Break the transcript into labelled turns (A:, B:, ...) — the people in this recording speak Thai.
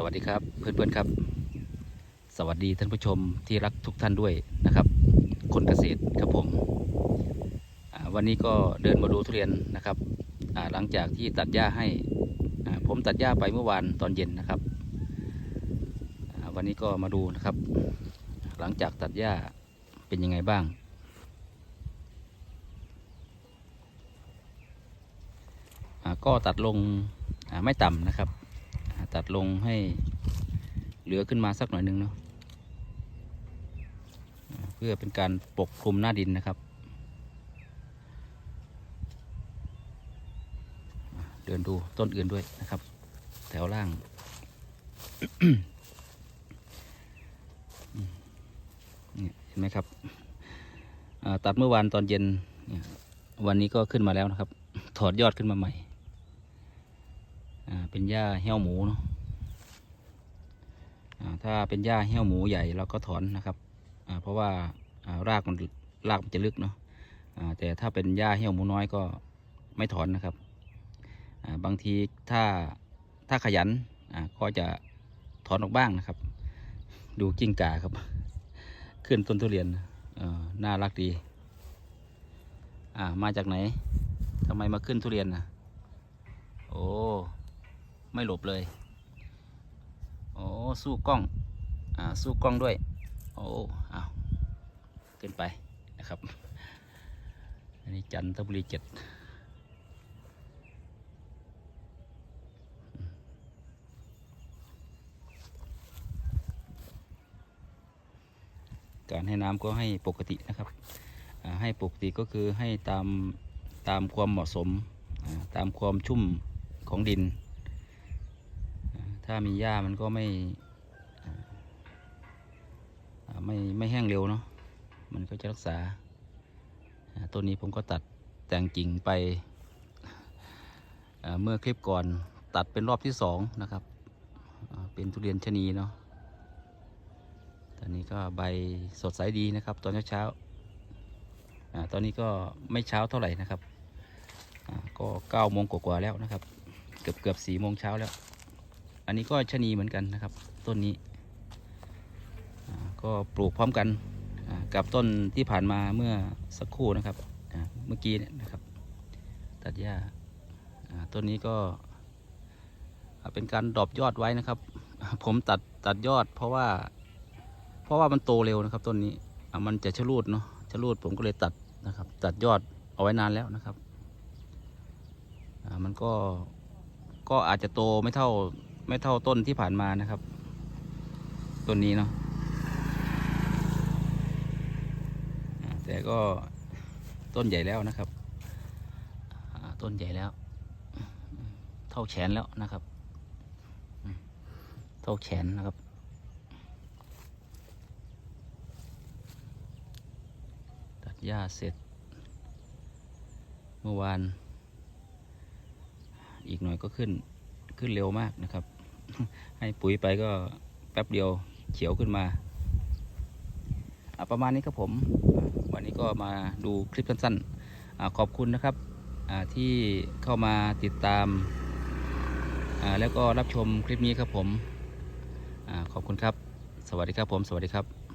A: สวัสดีครับเพื่อนๆครับ สวัสดีท่านผู้ชมที่รักทุกท่านด้วยนะครับ คนเกษตรครับผมวันนี้ก็เดินมาดูทุเรียนนะครับหลังจากที่ตัดหญ้าให้ผมตัดหญ้าไปเมื่อวานตอนเย็นนะครับวันนี้ก็มาดูนะครับ หลังจากตัดหญ้าเป็นยังไงบ้าง ก็ตัดลงไม่ต่ำนะครับ ตัดลงให้เหลือขึ้นมาสักหน่อยหนึงเนาะเพื่อเป็นการปกคลุมหน้าดินนะครับ เดินดูต้นอื่นด้วยนะครับ แถวล่างเห็นไหมครับตัดเมื่อวานตอนเย็นวันนี้ก็ขึ้นมาแล้วนะครับ ถอดยอดขึ้นมาใหม่ เป็นหญ้าเหี้ยวหมูเนาะถ้าเป็นหญ้าเหี้ยวหมูใหญ่เราก็ถอนนะครับ เพราะว่ารากมันรากมันจะลึกเนาะแต่ถ้าเป็นหญ้าเหี้ยวหมูน้อยก็ไม่ถอนนะครับ บางทีถ้าถ้าขยันก็จะถอนออกบ้างนะครับ ดูกิ้งก่าครับ ขึ้นต้นทุเรียนน่ารักดีมาจากไหนทำไมมาขึ้นทุเรียนนะโอ้ ไม่หลบเลยโอ้สู้กล้องอ่าสู้กล้องด้วยโอ้เอาขึ้นไปนะครับอันนี้จันทบุรีเจ็ดการให้น้ำก็ให้ปกตินะครับ ให้ปกติก็คือให้ตามตามความเหมาะสม ตามความชุ่มของดิน ถ้ามีหญ้ามันก็ไม่ไม่ไม่แห้งเร็วเนาะมันก็จะรักษาต้นนี้ผมก็ตัดแต่งกิ่งไปเมื่อคลิปก่อนตัดเป็นรอบที่สองนะครับเป็นทุเรียนชะนีเนาะตอนนี้ก็ใบสดใสดีนะครับ ตอนเช้าๆอ่าตอนนี้ก็ไม่เช้าเท่าไหร่นะครับก็เก้าโมงกว่าๆแล้วนะครับ เกือบเกือบสี่โมงเช้าแล้ว อันนี้ก็ชะนีเหมือนกันนะครับ ต้นนี้ก็ปลูกพร้อมกันกับต้นที่ผ่านมาเมื่อสักครู่นะครับเมื่อกี้นะครับ ตัดหญ้าต้นนี้ก็เป็นการดรอปยอดไว้นะครับ ผมตัดตัดยอด เพราะว่า เพราะว่ามันโตเร็วนะครับ ต้นนี้มันจะชะลูดเนาะชะลูดผมก็เลยตัดนะครับ ตัดยอดเอาไว้นานแล้วนะครับมันก็ก็อาจจะโตไม่เท่า ไม่เท่าต้นที่ผ่านมานะครับต้นนี้เนาะแต่ก็ต้นใหญ่แล้วนะครับต้นใหญ่แล้ว เท่าแขนแล้วนะครับ เท่าแขนนะครับตัดหญ้าเสร็จ เมื่อวาน อีกหน่อยก็ขึ้นขึ้นเร็วมากนะครับ ให้ปุ๋ยไปก็แป๊บเดียวเขียวขึ้นมาประมาณนี้ครับผม วันนี้ก็มาดูคลิปสั้นๆขอบคุณนะครับที่เข้ามาติดตาม แล้วก็รับชมคลิปนี้ครับผมอขอบคุณครับ สวัสดีครับผม สวัสดีครับ